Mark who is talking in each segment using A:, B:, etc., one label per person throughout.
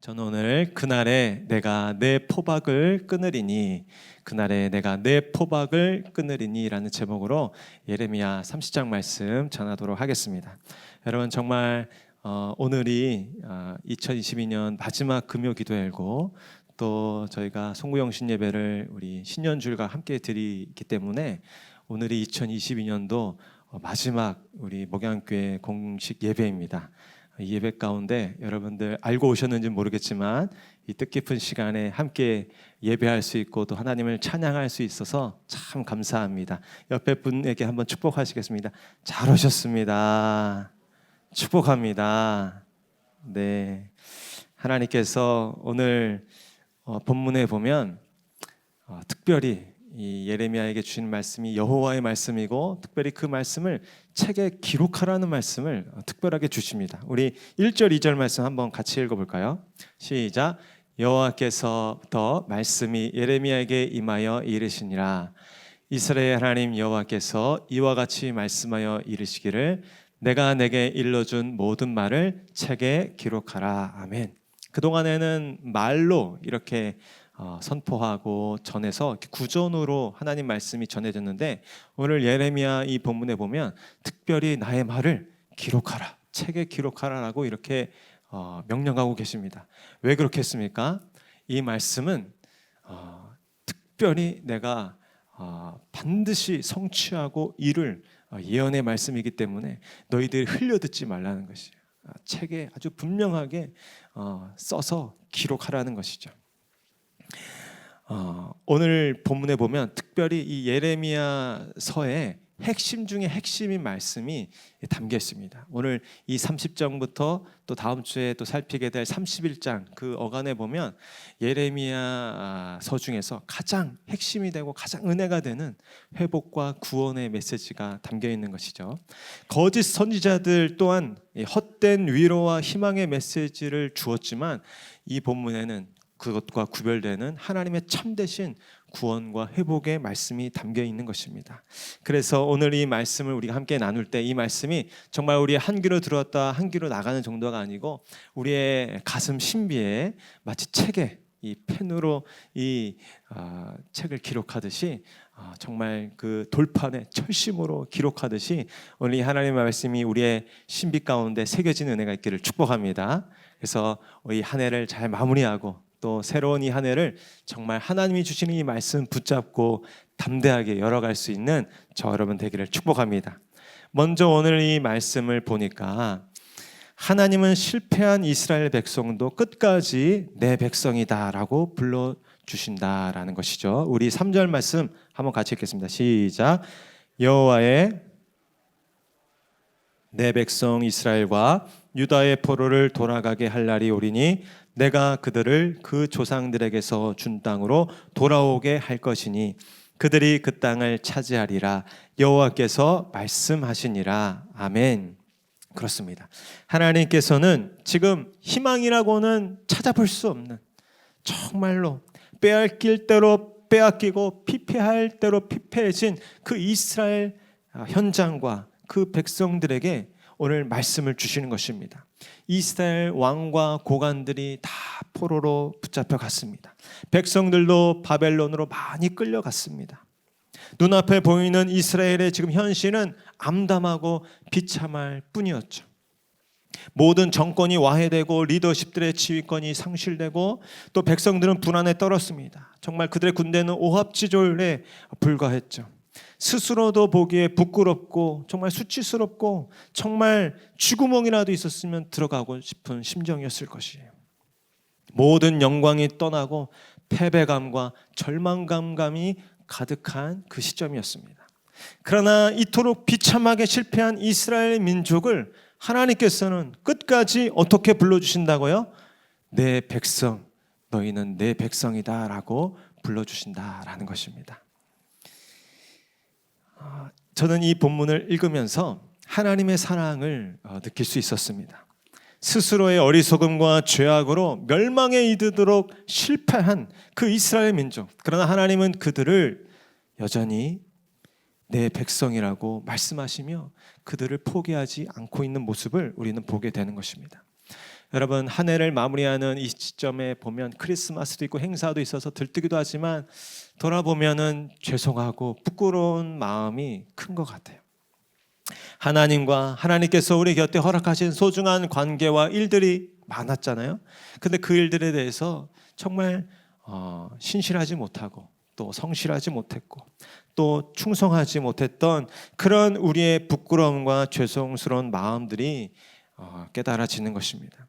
A: 저는 오늘 그날에 내가 내 포박을 끊으리니 그날에 내가 내 포박을 끊으리니라는 제목으로 예레미야 30장 말씀 전하도록 하겠습니다. 여러분 정말 어, 오늘이 어, 2022년 마지막 금요 기도회고 또 저희가 송구영신 예배를 우리 신년줄과 함께 드리기 때문에 오늘이 2022년도 어, 마지막 우리 목양교회 공식 예배입니다. 이 예배 가운데 여러분들 알고 오셨는지 모르겠지만 이 뜻깊은 시간에 함께 예배할 수 있고 또 하나님을 찬양할 수 있어서 참 감사합니다. 옆에 분에게 한번 축복하시겠습니다. 잘 오셨습니다. 축복합니다. 네. 하나님께서 오늘 어, 본문에 보면 어, 특별히 이 예레미야에게 주신 말씀이 여호와의 말씀이고 특별히 그 말씀을 책에 기록하라는 말씀을 어, 특별하게 주십니다. 우리 1절 2절 말씀 한번 같이 읽어 볼까요? 시작. 여호와께서부터 말씀이 예레미야에게 임하여 이르시니라 이스라엘 하나님 여호와께서 이와 같이 말씀하여 이르시기를 내가 내게 일러준 모든 말을 책에 기록하라 아멘. 그 동안에는 말로 이렇게 어, 선포하고 전해서 구전으로 하나님 말씀이 전해졌는데 오늘 예레미야 이 본문에 보면 특별히 나의 말을 기록하라 책에 기록하라라고 이렇게 어, 명령하고 계십니다. 왜 그렇게 했습니까? 이 말씀은 어, 특별히 내가 어, 반드시 성취하고 이룰 어, 예언의 말씀이기 때문에 너희들이 흘려 듣지 말라는 것이에요. 아, 책에 아주 분명하게 어, 써서 기록하라는 것이죠. 어, 오늘 본문에 보면 특별히 이 예레미야서에 핵심 중에 핵심인 말씀이 담겨 있습니다. 오늘 이 30장부터 또 다음 주에 또 살피게 될 31장 그 어간에 보면 예레미야서 중에서 가장 핵심이 되고 가장 은혜가 되는 회복과 구원의 메시지가 담겨 있는 것이죠. 거짓 선지자들 또한 헛된 위로와 희망의 메시지를 주었지만 이 본문에는 그것과 구별되는 하나님의 참되신 구원과 회복의 말씀이 담겨 있는 것입니다. 그래서 오늘 이 말씀을 우리가 함께 나눌 때 이 말씀이 정말 우리의 한 귀로 들었다 한 귀로 나가는 정도가 아니고 우리의 가슴 신비에 마치 책에 이 펜으로 이 어, 책을 기록하듯이 어, 정말 그 돌판에 철심으로 기록하듯이 오늘 이 하나님의 말씀이 우리의 신비 가운데 새겨진 은혜가 있기를 축복합니다. 그래서 이 한 해를 잘 마무리하고 또 새로운 이 한 해를 정말 하나님이 주시는 이 말씀 붙잡고 담대하게 열어갈 수 있는 저 여러분 되기를 축복합니다. 먼저 오늘 이 말씀을 보니까 하나님은 실패한 이스라엘 백성도 끝까지 내 백성이다라고 불러 주신다라는 것이죠. 우리 3절 말씀 한번 같이 읽겠습니다. 시작. 여호와의 내 백성 이스라엘과 유다의 포로를 돌아가게 할 날이 오리니 내가 그들을 그 조상들에게서 준 땅으로 돌아오게 할 것이니 그들이 그 땅을 차지하리라 여호와께서 말씀하시니라 아멘. 그렇습니다. 하나님께서는 지금 희망이라고는 찾아볼 수 없는 정말로 빼앗길 대로 빼앗기고 피폐할 대로 피폐해진 그 이스라엘 현장과 그 백성들에게 오늘 말씀을 주시는 것입니다. 이스라엘 왕과 고관들이 다 포로로 붙잡혀 갔습니다. 백성들도 바벨론으로 많이 끌려갔습니다. 눈앞에 보이는 이스라엘의 지금 현실은 암담하고 비참할 뿐이었죠. 모든 정권이 와해되고 리더십들의 지휘권이 상실되고 또 백성들은 불안에 떨었습니다. 정말 그들의 군대는 오합지졸에 불과했죠. 스스로도 보기에 부끄럽고 정말 수치스럽고 정말 쥐구멍이라도 있었으면 들어가고 싶은 심정이었을 것이에요. 모든 영광이 떠나고 패배감과 절망감감이 가득한 그 시점이었습니다. 그러나 이토록 비참하게 실패한 이스라엘 민족을 하나님께서는 끝까지 어떻게 불러주신다고요? 내 백성, 너희는 내 백성이다라고 불러주신다라는 것입니다. 아, 저는 이 본문을 읽으면서 하나님의 사랑을 어, 느낄 수 있었습니다. 스스로의 어리석음과 죄악으로 멸망에 이르도록 실패한 그 이스라엘 민족. 그러나 하나님은 그들을 여전히 내 백성이라고 말씀하시며 그들을 포기하지 않고 있는 모습을 우리는 보게 되는 것입니다. 여러분 한 해를 마무리하는 이 시점에 보면 크리스마스도 있고 행사도 있어서 들뜨기도 하지만 돌아보면은 죄송하고 부끄러운 마음이 큰 것 같아요. 하나님과 하나님께서 우리 곁에 허락하신 소중한 관계와 일들이 많았잖아요. 근데 그 일들에 대해서 정말 어, 신실하지 못하고 또 성실하지 못했고 또 충성하지 못했던 그런 우리의 부끄러움과 죄송스러운 마음들이 어, 깨달아지는 것입니다.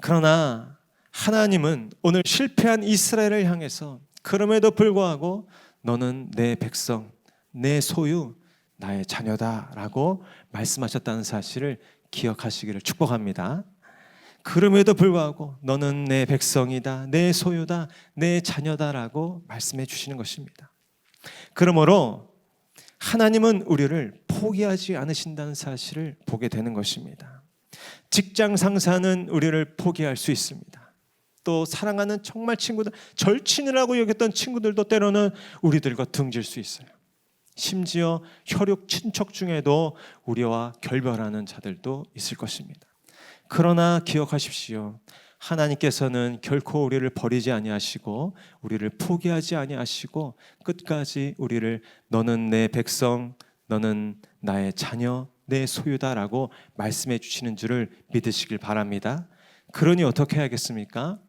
A: 그러나 하나님은 오늘 실패한 이스라엘을 향해서 그럼에도 불구하고 너는 내 백성, 내 소유, 나의 자녀다라고 말씀하셨다는 사실을 기억하시기를 축복합니다. 그럼에도 불구하고 너는 내 백성이다, 내 소유다, 내 자녀다라고 말씀해 주시는 것입니다. 그러므로 하나님은 우리를 포기하지 않으신다는 사실을 보게 되는 것입니다. 직장 상사는 우리를 포기할 수 있습니다. 또 사랑하는 정말 친구들, 절친이라고 여겼던 친구들도 때로는 우리들과 등질 수 있어요. 심지어 혈육 친척 중에도 우리와 결별하는 자들도 있을 것입니다. 그러나 기억하십시오. 하나님께서는 결코 우리를 버리지 아니하시고 우리를 포기하지 아니하시고 끝까지 우리를 너는 내 백성, 너는 나의 자녀, 내 소유다라고 말씀해 주시는 줄을 믿으시길 바랍니다. 그러니 어떻게 해야겠습니까?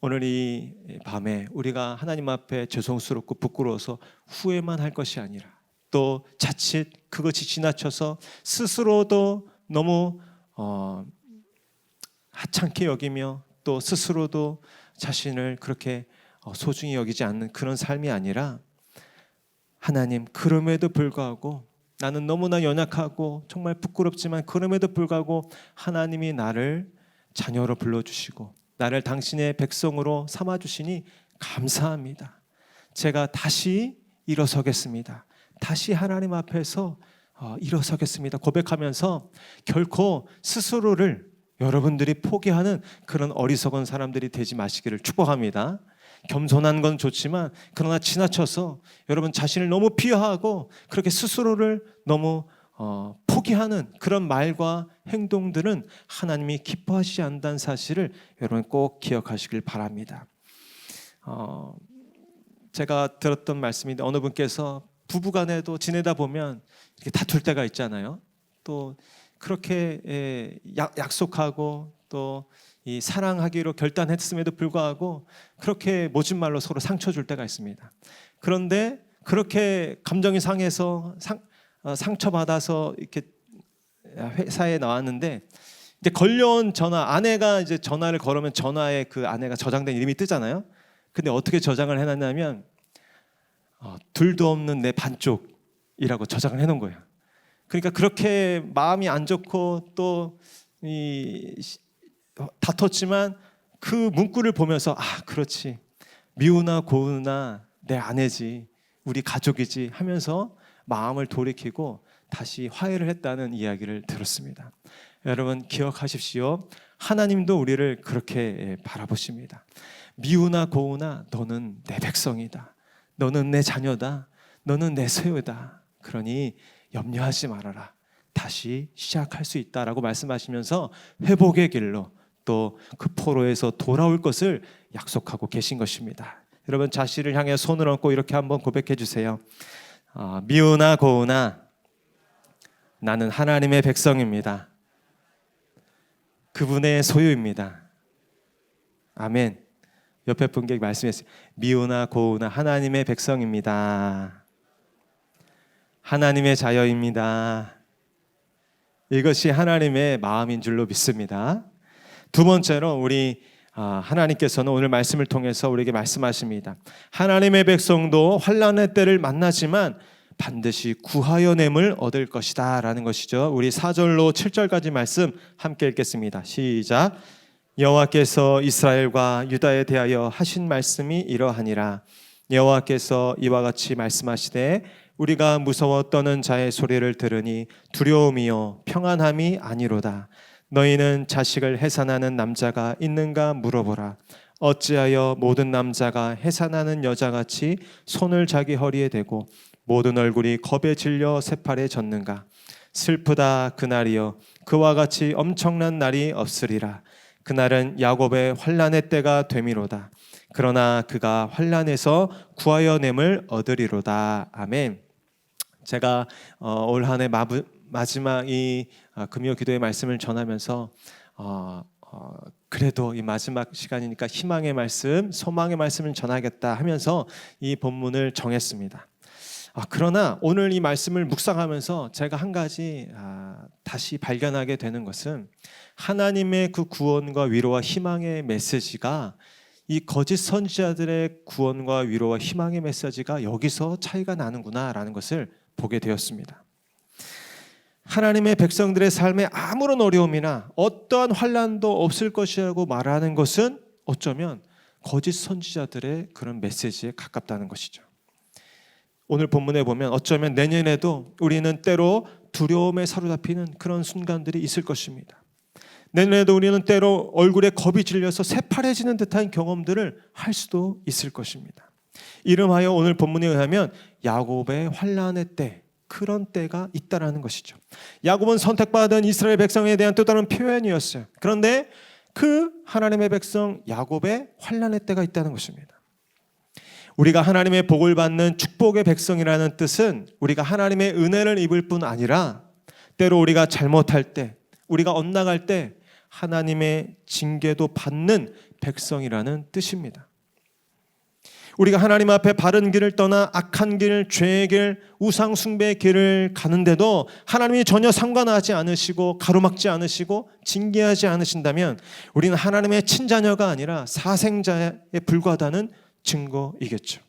A: 오늘 이 밤에 우리가 하나님 앞에 죄송스럽고 부끄러워서 후회만 할 것이 아니라 또 자칫 그것이 지나쳐서 스스로도 너무 어, 하찮게 여기며 또 스스로도 자신을 그렇게 어, 소중히 여기지 않는 그런 삶이 아니라 하나님 그럼에도 불구하고 나는 너무나 연약하고 정말 부끄럽지만 그럼에도 불구하고 하나님이 나를 자녀로 불러주시고 나를 당신의 백성으로 삼아 주시니 감사합니다. 제가 다시 일어서겠습니다. 다시 하나님 앞에서 어, 일어서겠습니다. 고백하면서 결코 스스로를 여러분들이 포기하는 그런 어리석은 사람들이 되지 마시기를 축복합니다. 겸손한 건 좋지만 그러나 지나쳐서 여러분 자신을 너무 비하하고 그렇게 스스로를 너무 어, 포기하는 그런 말과 행동들은 하나님이 기뻐하시지 않는다는 사실을 여러분 꼭 기억하시길 바랍니다. 어, 제가 들었던 말씀인데 어느 분께서 부부간에도 지내다 보면 이렇게 다툴 때가 있잖아요. 또 그렇게 예, 약속하고 또 이 사랑하기로 결단했음에도 불구하고 그렇게 모진 말로 서로 상처 줄 때가 있습니다. 그런데 그렇게 감정이 상해서 상, 어, 상처 받아서 이렇게 회사에 나왔는데 이제 걸려온 전화 아내가 이제 전화를 걸으면 전화에 그 아내가 저장된 이름이 뜨잖아요. 근데 어떻게 저장을 해놨냐면 어, 둘도 없는 내 반쪽이라고 저장을 해놓은 거예요. 그러니까 그렇게 마음이 안 좋고 또 이 다퉜지만 그 문구를 보면서 아 그렇지 미우나 고우나 내 아내지 우리 가족이지 하면서 마음을 돌이키고 다시 화해를 했다는 이야기를 들었습니다. 여러분 기억하십시오. 하나님도 우리를 그렇게 바라보십니다. 미우나 고우나 너는 내 백성이다. 너는 내 자녀다. 너는 내 소유다. 그러니 염려하지 말아라. 다시 시작할 수 있다라고 말씀하시면서 회복의 길로 또 그 포로에서 돌아올 것을 약속하고 계신 것입니다. 여러분 자신을 향해 손을 얹고 이렇게 한번 고백해 주세요. 어, 미우나 고우나 나는 하나님의 백성입니다. 그분의 소유입니다. 아멘. 옆에 분께 말씀했어요. 미우나 고우나 하나님의 백성입니다. 하나님의 자녀입니다. 이것이 하나님의 마음인 줄로 믿습니다. 두 번째로 우리 아, 하나님께서는 오늘 말씀을 통해서 우리에게 말씀하십니다. 하나님의 백성도 환란의 때를 만나지만 반드시 구하여 냄을 얻을 것이다 라는 것이죠. 우리 4절로 7절까지 말씀 함께 읽겠습니다. 시작. 여호와께서 이스라엘과 유다에 대하여 하신 말씀이 이러하니라. 여호와께서 이와 같이 말씀하시되 우리가 무서워 떠는 자의 소리를 들으니 두려움이요 평안함이 아니로다. 너희는 자식을 해산하는 남자가 있는가 물어보라. 어찌하여 모든 남자가 해산하는 여자같이 손을 자기 허리에 대고 모든 얼굴이 겁에 질려 새팔에 졌는가? 슬프다 그날이여 그와 같이 엄청난 날이 없으리라. 그날은 야곱의 환란의 때가 되미로다. 그러나 그가 환란에서 구하여 nem을 얻으리로다. 아멘. 제가 어, 올 한해 마 지막 이 어, 금요 기도의 말씀을 전하면서 어, 어, 그래도 이 마지막 시간이니까 희망의 말씀, 소망의 말씀을 전하겠다 하면서 이 본문을 정했습니다. 아, 그러나 오늘 이 말씀을 묵상하면서 제가 한 가지 아, 다시 발견하게 되는 것은 하나님의 그 구원과 위로와 희망의 메시지가 이 거짓 선지자들의 구원과 위로와 희망의 메시지가 여기서 차이가 나는구나라는 것을 보게 되었습니다. 하나님의 백성들의 삶에 아무런 어려움이나 어떠한 환란도 없을 것이라고 말하는 것은 어쩌면 거짓 선지자들의 그런 메시지에 가깝다는 것이죠. 오늘 본문에 보면 어쩌면 내년에도 우리는 때로 두려움에 사로잡히는 그런 순간들이 있을 것입니다. 내년에도 우리는 때로 얼굴에 겁이 질려서 새파래지는 듯한 경험들을 할 수도 있을 것입니다. 이름하여 오늘 본문에 의하면 야곱의 환란의 때 그런 때가 있다라는 것이죠. 야곱은 선택받은 이스라엘 백성에 대한 또 다른 표현이었어요. 그런데 그 하나님의 백성 야곱의 환란의 때가 있다는 것입니다. 우리가 하나님의 복을 받는 축복의 백성이라는 뜻은 우리가 하나님의 은혜를 입을 뿐 아니라 때로 우리가 잘못할 때, 우리가 엇나갈 때 하나님의 징계도 받는 백성이라는 뜻입니다. 우리가 하나님 앞에 바른 길을 떠나 악한 길, 죄의 길, 우상 숭배의 길을 가는데도 하나님이 전혀 상관하지 않으시고 가로막지 않으시고 징계하지 않으신다면 우리는 하나님의 친자녀가 아니라 사생자에 불과하다는 증거이겠죠.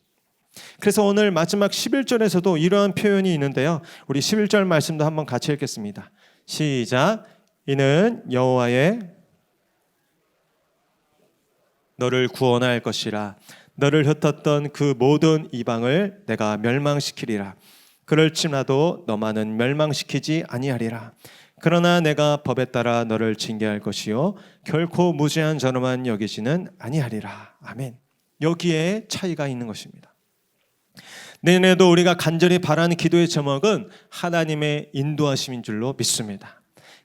A: 그래서 오늘 마지막 11절에서도 이러한 표현이 있는데요. 우리 11절 말씀도 한번 같이 읽겠습니다. 시작. 이는 여호와의 너를 구원할 것이라 너를 흩었던 그 모든 이방을 내가 멸망시키리라 그럴지라도 너만은 멸망시키지 아니하리라 그러나 내가 법에 따라 너를 징계할 것이요 결코 무죄한 자로만 여기지는 아니하리라 아멘 여기에 차이가 있는 것입니다. 내년에도 우리가 간절히 바라는 기도의 제목은 하나님의 인도하심인 줄로 믿습니다.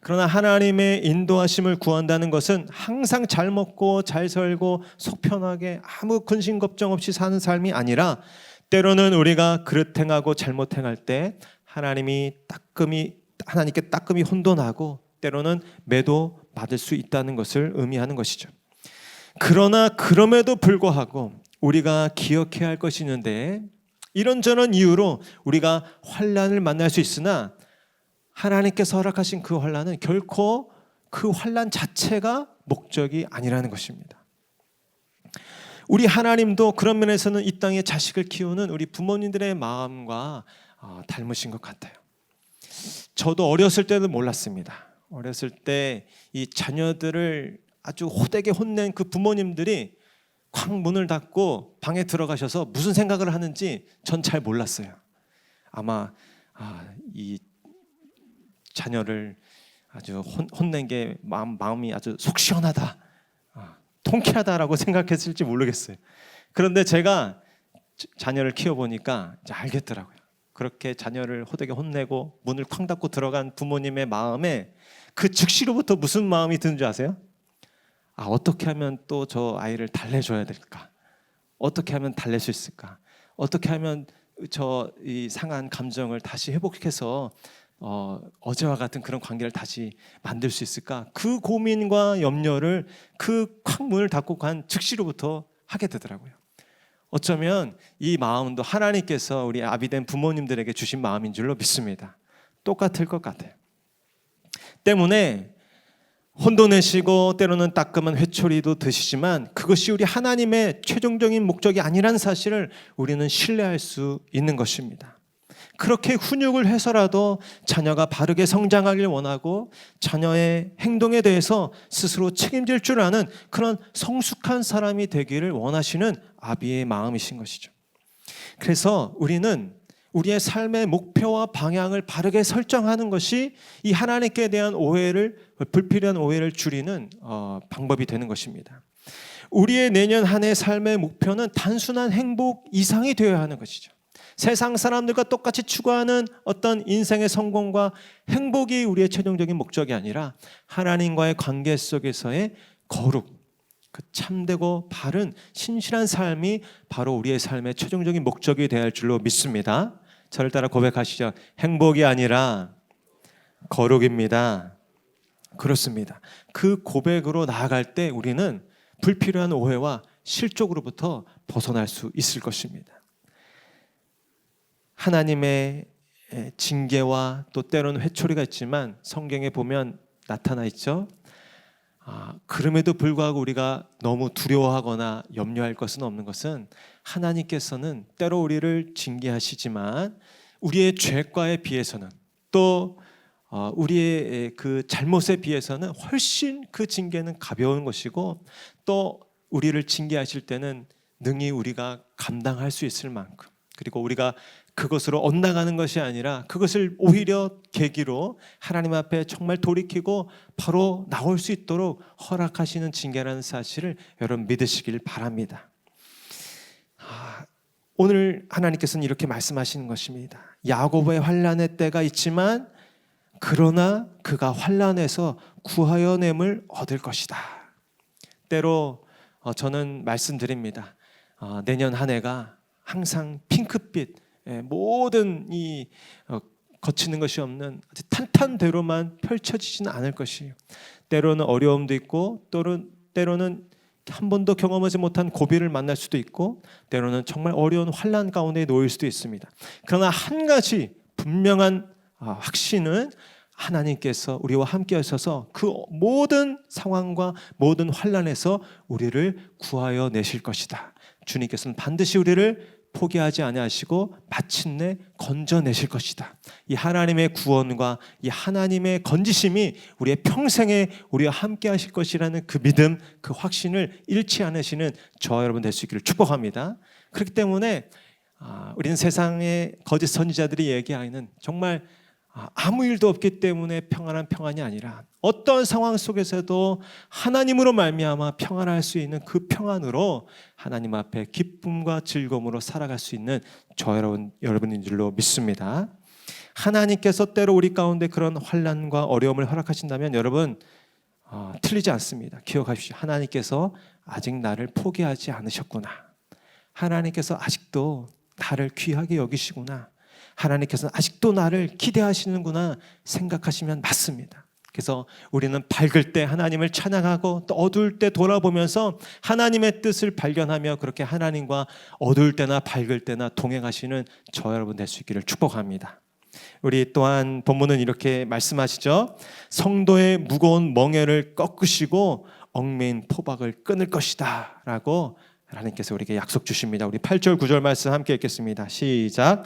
A: 그러나 하나님의 인도하심을 구한다는 것은 항상 잘 먹고 잘 살고 속 편하게 아무 근심 걱정 없이 사는 삶이 아니라 때로는 우리가 그릇 행하고 잘못 행할 때 하나님이 따끔히 하나님께 따끔히 혼돈하고 때로는 매도 받을 수 있다는 것을 의미하는 것이죠. 그러나 그럼에도 불구하고 우리가 기억해야 할 것이 있는데 이런저런 이유로 우리가 환란을 만날 수 있으나 하나님께서 허락하신 그 환란은 결코 그 환란 자체가 목적이 아니라는 것입니다. 우리 하나님도 그런 면에서는 이 땅에 자식을 키우는 우리 부모님들의 마음과 어, 닮으신 것 같아요. 저도 어렸을 때는 몰랐습니다. 어렸을 때 이 자녀들을 아주 호되게 혼낸 그 부모님들이 쾅 문을 닫고 방에 들어가셔서 무슨 생각을 하는지 전 잘 몰랐어요. 아마 아, 이 자녀를 아주 혼, 혼낸 게 마음, 마음이 아주 속 시원하다, 아, 통쾌하다라고 생각했을지 모르겠어요. 그런데 제가 자녀를 키워보니까 이제 알겠더라고요. 그렇게 자녀를 호되게 혼내고 문을 쾅 닫고 들어간 부모님의 마음에 그 즉시로부터 무슨 마음이 드는지 아세요? 아, 어떻게 하면 또 저 아이를 달래줘야 될까? 어떻게 하면 달랠 수 있을까? 어떻게 하면 저 이 상한 감정을 다시 회복해서 어, 어제와 같은 그런 관계를 다시 만들 수 있을까? 그 고민과 염려를 그 콱 문을 닫고 간 즉시로부터 하게 되더라고요. 어쩌면 이 마음도 하나님께서 우리 아비된 부모님들에게 주신 마음인 줄로 믿습니다. 똑같을 것 같아요. 때문에 혼도 내시고 때로는 따끔한 회초리도 드시지만 그것이 우리 하나님의 최종적인 목적이 아니라는 사실을 우리는 신뢰할 수 있는 것입니다. 그렇게 훈육을 해서라도 자녀가 바르게 성장하길 원하고 자녀의 행동에 대해서 스스로 책임질 줄 아는 그런 성숙한 사람이 되기를 원하시는 아비의 마음이신 것이죠. 그래서 우리는 우리의 삶의 목표와 방향을 바르게 설정하는 것이 이 하나님께 대한 오해를 불필요한 오해를 줄이는 어, 방법이 되는 것입니다. 우리의 내년 한 해 삶의 목표는 단순한 행복 이상이 되어야 하는 것이죠. 세상 사람들과 똑같이 추구하는 어떤 인생의 성공과 행복이 우리의 최종적인 목적이 아니라 하나님과의 관계 속에서의 거룩, 그 참되고 바른 신실한 삶이 바로 우리의 삶의 최종적인 목적이 할 줄로 믿습니다. 저를 따라 고백하시죠. 행복이 아니라 거룩입니다. 그렇습니다. 그 고백으로 나아갈 때 우리는 불필요한 오해와 실족으로부터 벗어날 수 있을 것입니다. 하나님의 징계와 또 때로는 회초리가 있지만 성경에 보면 나타나 있죠. 아, 그럼에도 불구하고 우리가 너무 두려워하거나 염려할 것은 없는 것은 하나님께서는 때로 우리를 징계하시지만 우리의 죄과에 비해서는 또 어, 우리의 그 잘못에 비해서는 훨씬 그 징계는 가벼운 것이고 또 우리를 징계하실 때는 능히 우리가 감당할 수 있을 만큼 그리고 우리가 그것으로 엇나가는 것이 아니라 그것을 오히려 계기로 하나님 앞에 정말 돌이키고 바로 나올 수 있도록 허락하시는 징계라는 사실을 여러분 믿으시길 바랍니다. 아, 오늘 하나님께서는 이렇게 말씀하시는 것입니다. 야곱의 환란의 때가 있지만 그러나 그가 환란에서 구하여 냄을 얻을 것이다. 때로 어, 저는 말씀드립니다. 어, 내년 한 해가 항상 핑크빛 예, 모든 이 어, 거치는 것이 없는 탄탄대로만 펼쳐지지는 않을 것이에요. 때로는 어려움도 있고 또는 때로는 한 번도 경험하지 못한 고비를 만날 수도 있고 때로는 정말 어려운 환란 가운데 놓일 수도 있습니다. 그러나 한 가지 분명한 아, 확신은 하나님께서 우리와 함께 하셔서 그 모든 상황과 모든 환란에서 우리를 구하여 내실 것이다. 주님께서는 반드시 우리를 포기하지 아니하시고 마침내 건져내실 것이다. 이 하나님의 구원과 이 하나님의 건지심이 우리의 평생에 우리와 함께 하실 것이라는 그 믿음, 그 확신을 잃지 않으시는 저와 여러분 될 수 있기를 축복합니다. 그렇기 때문에 아, 우리는 세상의 거짓 선지자들이 얘기하는 정말 아, 아무 일도 없기 때문에 평안한 평안이 아니라 어떤 상황 속에서도 하나님으로 말미암아 평안할 수 있는 그 평안으로 하나님 앞에 기쁨과 즐거움으로 살아갈 수 있는 저 여러분 여러분인 줄로 믿습니다. 하나님께서 때로 우리 가운데 그런 환란과 어려움을 허락하신다면 여러분 어, 틀리지 않습니다. 기억하십시오. 하나님께서 아직 나를 포기하지 않으셨구나. 하나님께서 아직도 나를 귀하게 여기시구나. 하나님께서는 아직도 나를 기대하시는구나 생각하시면 맞습니다. 그래서 우리는 밝을 때 하나님을 찬양하고 또 어두울 때 돌아보면서 하나님의 뜻을 발견하며 그렇게 하나님과 어두울 때나 밝을 때나 동행하시는 저 여러분 될 수 있기를 축복합니다. 우리 또한 본문은 이렇게 말씀하시죠. 성도의 무거운 멍에를 꺾으시고 얽매인 포박을 끊을 것이다. 라고 하나님께서 우리에게 약속 주십니다. 우리 8절 9절 말씀 함께 읽겠습니다. 시작.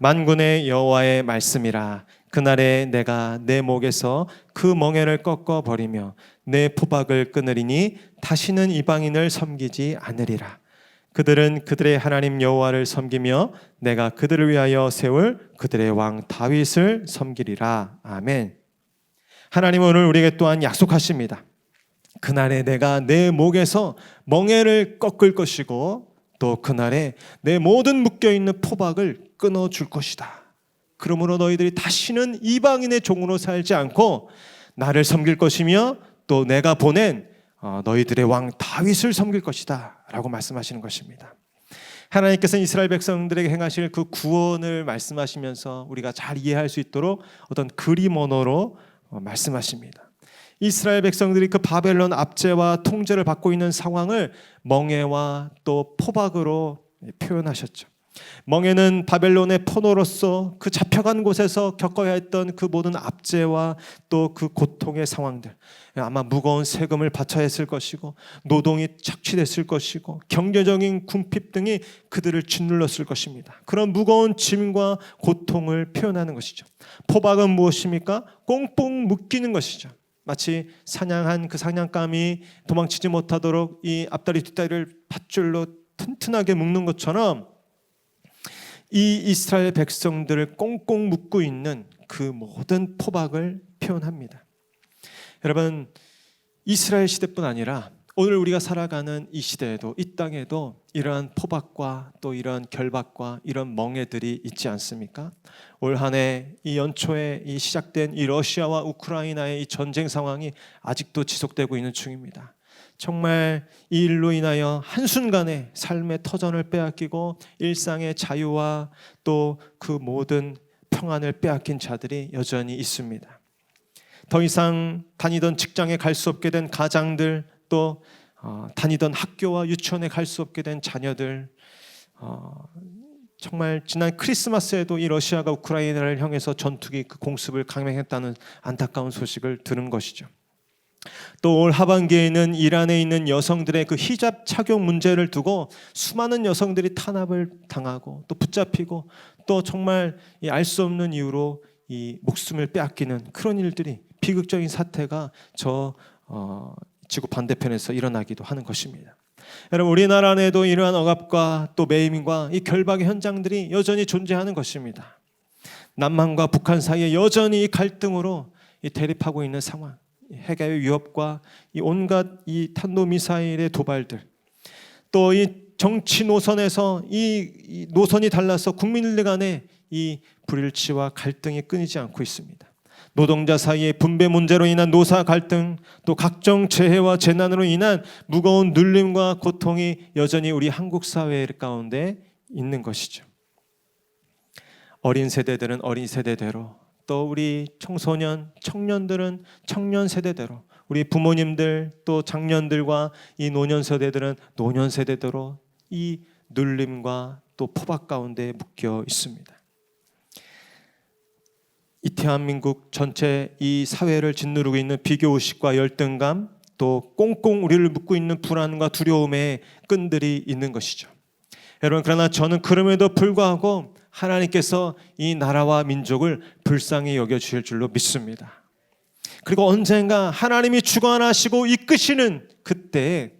A: 만군의 여호와의 말씀이라 그날에 내가 내 목에서 그 멍에를 꺾어 버리며 내 포박을 끊으리니 다시는 이방인을 섬기지 않으리라. 그들은 그들의 하나님 여호와를 섬기며 내가 그들을 위하여 세울 그들의 왕 다윗을 섬기리라. 아멘. 하나님은 오늘 우리에게 또한 약속하십니다. 그날에 내가 내 목에서 멍에를 꺾을 것이고 또 그날에 내 모든 묶여 있는 포박을 끊어 줄 것이다. 그러므로 너희들이 다시는 이방인의 종으로 살지 않고 나를 섬길 것이며 또 내가 보낸 어, 너희들의 왕 다윗을 섬길 것이다 라고 말씀하시는 것입니다. 하나님께서 이스라엘 백성들에게 행하실 그 구원을 말씀하시면서 우리가 잘 이해할 수 있도록 어떤 그림 언어로 어, 말씀하십니다. 이스라엘 백성들이 그 바벨론 압제와 통제를 받고 있는 상황을 멍해와 또 포박으로 표현하셨죠. 멍에는 바벨론의 포로로서 그 잡혀간 곳에서 겪어야 했던 그 모든 압제와 또 그 고통의 상황들 아마 무거운 세금을 바쳐야 했을 것이고 노동이 착취됐을 것이고 경제적인 궁핍 등이 그들을 짓눌렀을 것입니다. 그런 무거운 짐과 고통을 표현하는 것이죠. 포박은 무엇입니까? 꽁꽁 묶이는 것이죠. 마치 사냥한 그 사냥감이 도망치지 못하도록 이 앞다리 뒷다리를 밧줄로 튼튼하게 묶는 것처럼 이 이스라엘 백성들을 꽁꽁 묶고 있는 그 모든 포박을 표현합니다. 여러분 이스라엘 시대뿐 아니라 오늘 우리가 살아가는 이 시대에도 이 땅에도 이러한 포박과 또 이러한 결박과 이런 멍해들이 있지 않습니까? 올 한해 이 연초에 이 시작된 이 러시아와 우크라이나의 이 전쟁 상황이 아직도 지속되고 있는 중입니다. 정말 이 일로 인하여 한순간에 삶의 터전을 빼앗기고 일상의 자유와 또 그 모든 평안을 빼앗긴 자들이 여전히 있습니다. 더 이상 다니던 직장에 갈 수 없게 된 가장들 또 어, 다니던 학교와 유치원에 갈 수 없게 된 자녀들 어, 정말 지난 크리스마스에도 이 러시아가 우크라이나를 향해서 전투기 그 공습을 강행했다는 안타까운 소식을 들은 것이죠. 또올 하반기에는 이란에 있는 여성들의 그 히잡 착용 문제를 두고 수많은 여성들이 탄압을 당하고 또 붙잡히고 또 정말 알 수 없는 이유로 이 목숨을 빼앗기는 그런 일들이 비극적인 사태가 저 어, 지구 반대편에서 일어나기도 하는 것입니다. 여러분 우리나라 안에도 이러한 억압과 또 매임과 이 결박의 현장들이 여전히 존재하는 것입니다. 남한과 북한 사이에 여전히 이 갈등으로 이 대립하고 있는 상황, 이 핵의 위협과 이 온갖 이 탄도 미사일의 도발들, 또 이 정치 노선에서 이, 이 노선이 달라서 국민들 간에 이 불일치와 갈등이 끊이지 않고 있습니다. 노동자 사이의 분배 문제로 인한 노사 갈등, 또 각종 재해와 재난으로 인한 무거운 눌림과 고통이 여전히 우리 한국 사회 가운데 있는 것이죠. 어린 세대들은 어린 세대대로, 또 우리 청소년, 청년들은 청년 세대대로, 우리 부모님들 또 장년들과 이 노년 세대들은 노년 세대대로 이 눌림과 또 포박 가운데 묶여 있습니다. 이 대한민국 전체 이 사회를 짓누르고 있는 비교 의식과 열등감 또 꽁꽁 우리를 묶고 있는 불안과 두려움의 끈들이 있는 것이죠. 여러분 그러나 저는 그럼에도 불구하고 하나님께서 이 나라와 민족을 불쌍히 여겨 주실 줄로 믿습니다. 그리고 언젠가 하나님이 주관하시고 이끄시는 그때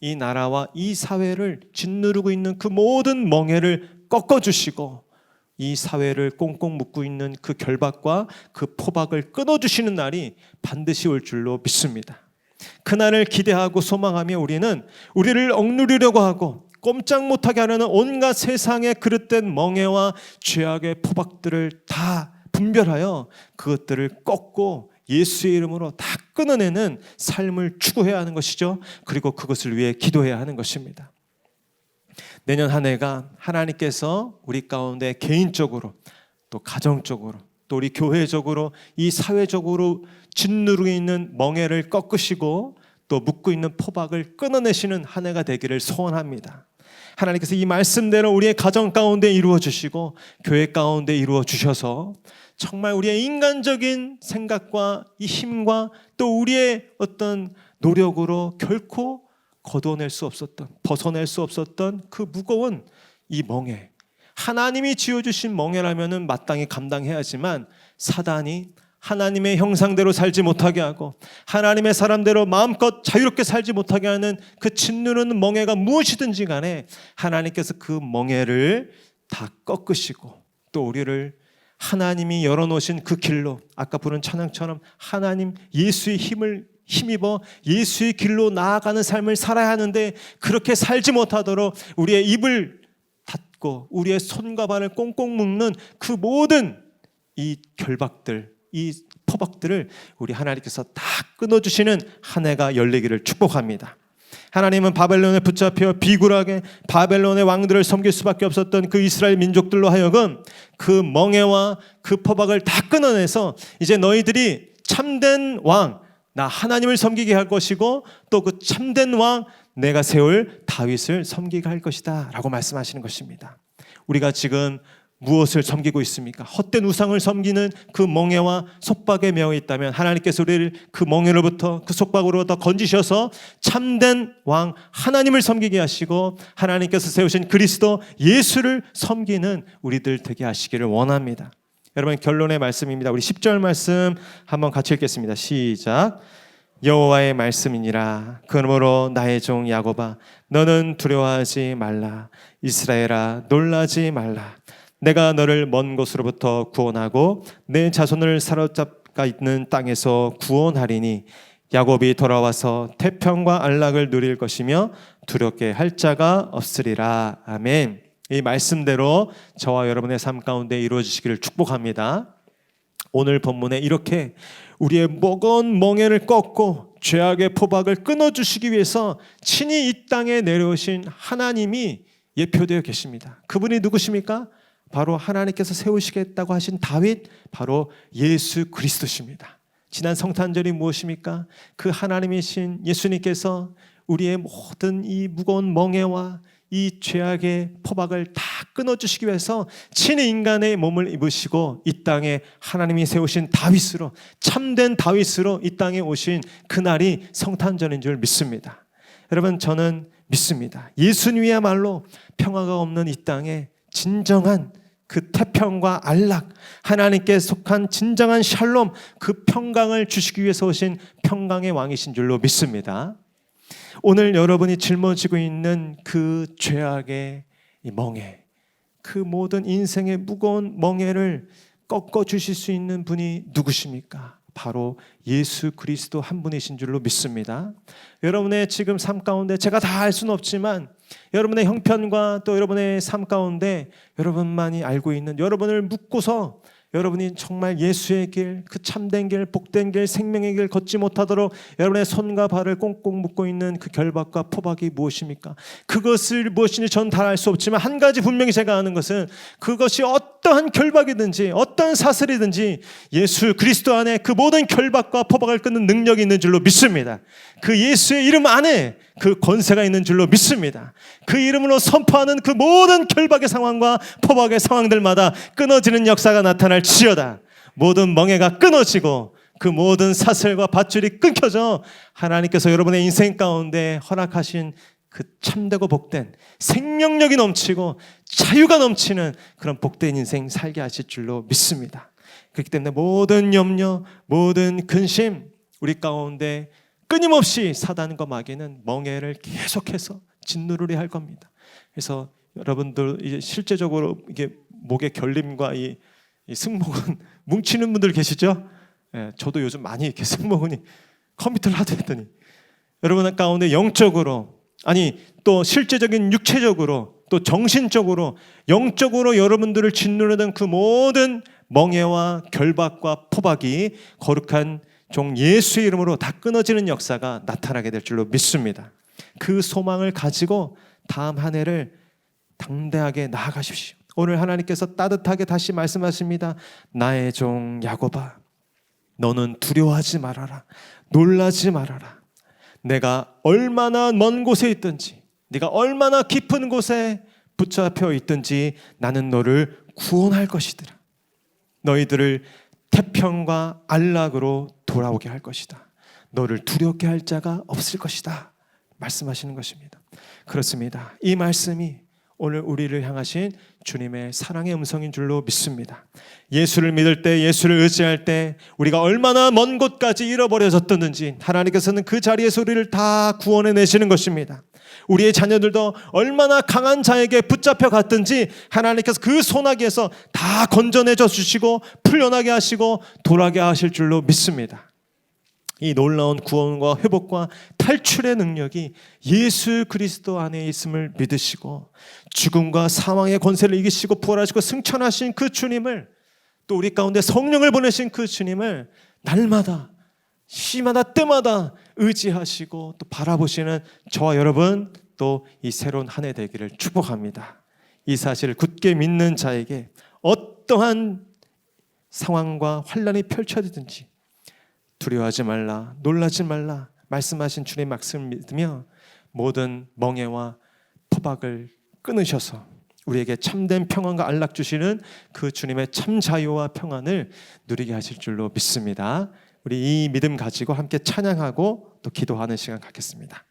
A: 이 나라와 이 사회를 짓누르고 있는 그 모든 멍해를 꺾어 주시고 이 사회를 꽁꽁 묶고 있는 그 결박과 그 포박을 끊어 주시는 날이 반드시 올 줄로 믿습니다. 그날을 기대하고 소망하며 우리는 우리를 억누르려고 하고 꼼짝 못하게 하려는 온갖 세상의 그릇된 멍해와 죄악의 포박들을 다 분별하여 그것들을 꺾고 예수의 이름으로 다 끊어내는 삶을 추구해야 하는 것이죠. 그리고 그것을 위해 기도해야 하는 것입니다. 내년 한 해가 하나님께서 우리 가운데 개인적으로 또 가정적으로 또 우리 교회적으로 이 사회적으로 짓누르고 있는 멍해를 꺾으시고 또 묶고 있는 포박을 끊어내시는 한 해가 되기를 소원합니다. 하나님께서 이 말씀대로 우리의 가정 가운데 이루어 주시고 교회 가운데 이루어 주셔서 정말 우리의 인간적인 생각과 이 힘과 또 우리의 어떤 노력으로 결코 걷어낼 수 없었던 벗어낼 수 없었던 그 무거운 이 멍해 하나님이 지어주신 멍해라면은 마땅히 감당해야지만 사단이 하나님의 형상대로 살지 못하게 하고 하나님의 사람대로 마음껏 자유롭게 살지 못하게 하는 그 짓누르는 멍해가 무엇이든지 간에 하나님께서 그 멍해를 다 꺾으시고 또 우리를 하나님이 열어놓으신 그 길로 아까 부른 찬양처럼 하나님 예수의 힘을 힘입어 예수의 길로 나아가는 삶을 살아야 하는데 그렇게 살지 못하도록 우리의 입을 닫고 우리의 손과 발을 꽁꽁 묶는 그 모든 이 결박들, 이 포박들을 우리 하나님께서 다 끊어주시는 한 해가 열리기를 축복합니다. 하나님은 바벨론에 붙잡혀 비굴하게 바벨론의 왕들을 섬길 수밖에 없었던 그 이스라엘 민족들로 하여금 그 멍해와 그 포박을 다 끊어내서 이제 너희들이 참된 왕, 나 하나님을 섬기게 할 것이고 또 그 참된 왕 내가 세울 다윗을 섬기게 할 것이다 라고 말씀하시는 것입니다. 우리가 지금 무엇을 섬기고 있습니까? 헛된 우상을 섬기는 그 멍해와 속박에 매어 있다면 하나님께서 우리를 그 멍해로부터 그 속박으로부터 건지셔서 참된 왕 하나님을 섬기게 하시고 하나님께서 세우신 그리스도 예수를 섬기는 우리들 되게 하시기를 원합니다. 여러분 결론의 말씀입니다. 우리 10절 말씀 한번 같이 읽겠습니다. 시작. 여호와의 말씀이니라. 그러므로 나의 종 야곱아 너는 두려워하지 말라. 이스라엘아 놀라지 말라. 내가 너를 먼 곳으로부터 구원하고 내 자손을 사로잡가 있는 땅에서 구원하리니 야곱이 돌아와서 태평과 안락을 누릴 것이며 두렵게 할 자가 없으리라. 아멘. 이 말씀대로 저와 여러분의 삶 가운데 이루어지시기를 축복합니다. 오늘 본문에 이렇게 우리의 먹은 멍에를 꺾고 죄악의 포박을 끊어 주시기 위해서 친히 이 땅에 내려오신 하나님이 예표되어 계십니다. 그분이 누구십니까? 바로 하나님께서 세우시겠다고 하신 다윗 바로 예수 그리스도십니다. 지난 성탄절이 무엇입니까? 그 하나님이신 예수님께서 우리의 모든 이 무거운 멍에와 이 죄악의 포박을 다 끊어주시기 위해서 친히 인간의 몸을 입으시고 이 땅에 하나님이 세우신 다윗으로 참된 다윗으로 이 땅에 오신 그날이 성탄절인 줄 믿습니다. 여러분 저는 믿습니다. 예수님이야말로 평화가 없는 이 땅에 진정한 그 태평과 안락 하나님께 속한 진정한 샬롬 그 평강을 주시기 위해서 오신 평강의 왕이신 줄로 믿습니다. 오늘 여러분이 짊어지고 있는 그 죄악의 이 멍에 그 모든 인생의 무거운 멍에를 꺾어 주실 수 있는 분이 누구십니까? 바로 예수 그리스도 한 분이신 줄로 믿습니다. 여러분의 지금 삶 가운데 제가 다 알 수는 없지만 여러분의 형편과 또 여러분의 삶 가운데 여러분만이 알고 있는 여러분을 묻고서 여러분이 정말 예수의 길, 그 참된 길, 복된 길, 생명의 길 걷지 못하도록 여러분의 손과 발을 꽁꽁 묶고 있는 그 결박과 포박이 무엇입니까? 그것을 무엇인지 전 다 알 수 없지만 한 가지 분명히 제가 아는 것은 그것이 어떠한 결박이든지 어떠한 사슬이든지 예수 그리스도 안에 그 모든 결박과 포박을 끊는 능력이 있는 줄로 믿습니다. 그 예수의 이름 안에 그 권세가 있는 줄로 믿습니다. 그 이름으로 선포하는 그 모든 결박의 상황과 포박의 상황들마다 끊어지는 역사가 나타날 지어다. 모든 멍해가 끊어지고 그 모든 사슬과 밧줄이 끊겨져 하나님께서 여러분의 인생 가운데 허락하신 그 참되고 복된 생명력이 넘치고 자유가 넘치는 그런 복된 인생 살게 하실 줄로 믿습니다. 그렇기 때문에 모든 염려, 모든 근심 우리 가운데 끊임없이 사단과 마귀는 멍해를 계속해서 짓누르려 할 겁니다. 그래서 여러분들 이제 실제적으로 이게 목의 결림과 이, 이 승모근 뭉치는 분들 계시죠? 예, 저도 요즘 많이 이렇게 승모근이 컴퓨터를 하도 했더니 여러분 가운데 영적으로 아니 또 실제적인 육체적으로 또 정신적으로 영적으로 여러분들을 짓누르던 그 모든 멍해와 결박과 포박이 거룩한 종 예수의 이름으로 다 끊어지는 역사가 나타나게 될 줄로 믿습니다. 그 소망을 가지고 다음 한 해를 당대하게 나아가십시오. 오늘 하나님께서 따뜻하게 다시 말씀하십니다. 나의 종 야고바, 너는 두려워하지 말아라. 놀라지 말아라. 내가 얼마나 먼 곳에 있든지, 네가 얼마나 깊은 곳에 붙잡혀 있든지 나는 너를 구원할 것이더라. 너희들을 태평과 안락으로 돌아오게 할 것이다. 너를 두렵게 할 자가 없을 것이다. 말씀하시는 것입니다. 그렇습니다. 이 말씀이 오늘 우리를 향하신 주님의 사랑의 음성인 줄로 믿습니다. 예수를 믿을 때, 예수를 의지할 때 우리가 얼마나 먼 곳까지 잃어버려졌던지 하나님께서는 그 자리에서 우리를 다 구원해 내시는 것입니다. 우리의 자녀들도 얼마나 강한 자에게 붙잡혀 갔든지 하나님께서 그 소나기에서 다 건져내줘 주시고 풀려나게 하시고 돌아게 하실 줄로 믿습니다. 이 놀라운 구원과 회복과 탈출의 능력이 예수 그리스도 안에 있음을 믿으시고 죽음과 사망의 권세를 이기시고 부활하시고 승천하신 그 주님을 또 우리 가운데 성령을 보내신 그 주님을 날마다 시마다 때마다 의지하시고 또 바라보시는 저와 여러분 또 이 새로운 한 해 되기를 축복합니다. 이 사실을 굳게 믿는 자에게 어떠한 상황과 환란이 펼쳐지든지 두려워하지 말라, 놀라지 말라 말씀하신 주님의 말씀을 믿으며 모든 멍해와 포박을 끊으셔서 우리에게 참된 평안과 안락 주시는 그 주님의 참 자유와 평안을 누리게 하실 줄로 믿습니다. 우리 이 믿음 가지고 함께 찬양하고 또 기도하는 시간 갖겠습니다.